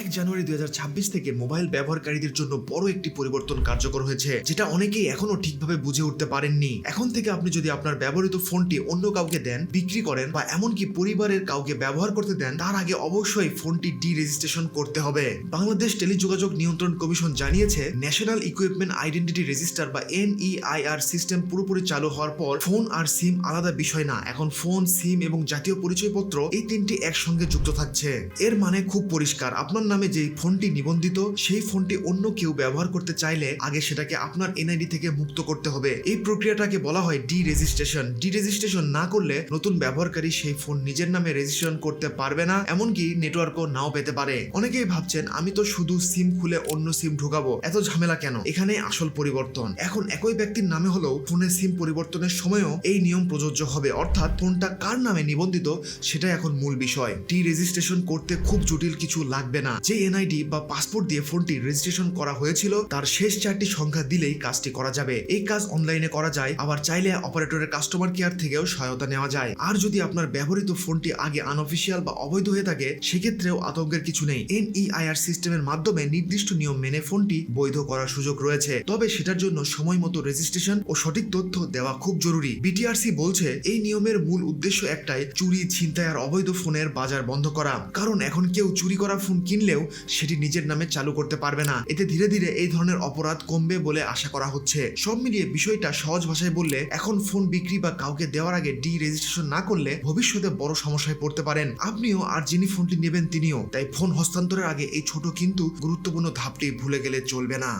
এক জানুয়ারি দুই হাজার ছাব্বিশ থেকে মোবাইল ব্যবহারকারীদের জন্য বড় একটি পরিবর্তন কার্যকর হয়েছে, যেটা অনেকেই এখনও ঠিকভাবে বুঝে উঠতে পারেননি। এখন থেকে আপনি যদি আপনার ব্যবহৃত ফোনটি অন্য কাউকে দেন, বিক্রি করেন বা এমনকি পরিবারের কাউকে ব্যবহার করতে দেন, তার আগে অবশ্যই ফোনটি ডি রেজিস্ট্রেশন করতে হবে। বাংলাদেশ টেলিযোগাযোগ নিয়ন্ত্রণ কমিশন জানিয়েছে, ন্যাশনাল ইকুইপমেন্ট আইডেন্টিটি রেজিস্টার বা এনইআইআর সিস্টেম পুরোপুরি চালু হওয়ার পর ফোন আর সিম আলাদা বিষয় না, এখন ফোন, সিম এবং জাতীয় পরিচয়পত্র এই তিনটি একসঙ্গে যুক্ত থাকছে। এর মানে খুব পরিষ্কার। আপনার নামে যেই ফোনটি নিবন্ধিত, সেই ফোনটি অন্য কেউ ব্যবহার করতে চাইলে আগে সেটাকে আপনার এনআইডি থেকে মুক্ত করতে হবে। এই প্রক্রিয়াটাকে বলা হয় ডি রেজিস্ট্রেশন ডি রেজিস্ট্রেশন না করলে নতুন ব্যবহারকারী সেই ফোন নিজের নামে রেজিস্ট্রেশন করতে পারবে না, এমনকি নেটওয়ার্কও নাও পেতে পারে। অনেকেই ভাবছেন, আমি তো শুধু সিম খুলে অন্য সিম ঢোকাবো, এত ঝামেলা কেন? এখানে আসল পরিবর্তন। এখন একই ব্যক্তির নামে হলেও ফোনের সিম পরিবর্তনের সময়ও এই নিয়ম প্রযোজ্য হবে। অর্থাৎ ফোনটা কার নামে নিবন্ধিত সেটা এখন মূল বিষয়। ডি রেজিস্ট্রেশন করতে খুব জটিল কিছু লাগবে না। যে এনআইডি বা পাসপোর্ট দিয়ে ফোনটি রেজিস্ট্রেশন করা হয়েছিল, তার শেষ চারটি সংখ্যা দিলেই কাজটি করা যাবে। এই কাজ অনলাইনে করা যায়, আবার চাইলে অপারেটরের কাস্টমার কেয়ার থেকেও সহায়তা নেওয়া যায়। আর যদি আপনার ব্যবহৃত ফোনটি আগে আনঅফিসিয়াল বা অবৈধ হয়ে থাকে, সেক্ষেত্রেও আতঙ্কের কিছু নেই। এনইআইআর সিস্টেমের মাধ্যমে নির্দিষ্ট নিয়ম মেনে ফোনটি বৈধ করার সুযোগ রয়েছে। তবে সেটার জন্য সময় মতো রেজিস্ট্রেশন ও সঠিক তথ্য দেওয়া খুব জরুরি। বিটিআরসি বলছে, এই নিয়মের মূল উদ্দেশ্য একটাই, চুরি, ছিনতাই আর অবৈধ ফোনের বাজার বন্ধ করা। কারণ এখন কেউ চুরি করা ফোন কিনলেও সেটি নিজের নামে চালু করতে পারবে না। এতে ধীরে ধীরে এই ধরনের অপরাধ কমবে বলে আশা করা হচ্ছে। সব মিলিয়ে বিষয়টা সহজ ভাষায় বললে, এখন ফোন বিক্রি বা কাউকে দেওয়ার আগে ডি রেজিস্ট্রেশন না করলে ভবিষ্যতে বড় সমস্যায় পড়তে পারেন। আপনিও আর যিনি ফোনটি নেবেন তিনিও। তাই ফোন হস্তান্তরের আগে এই ছোট কিন্তু গুরুত্বপূর্ণ ধাপটি ভুলে গেলে চলবে না।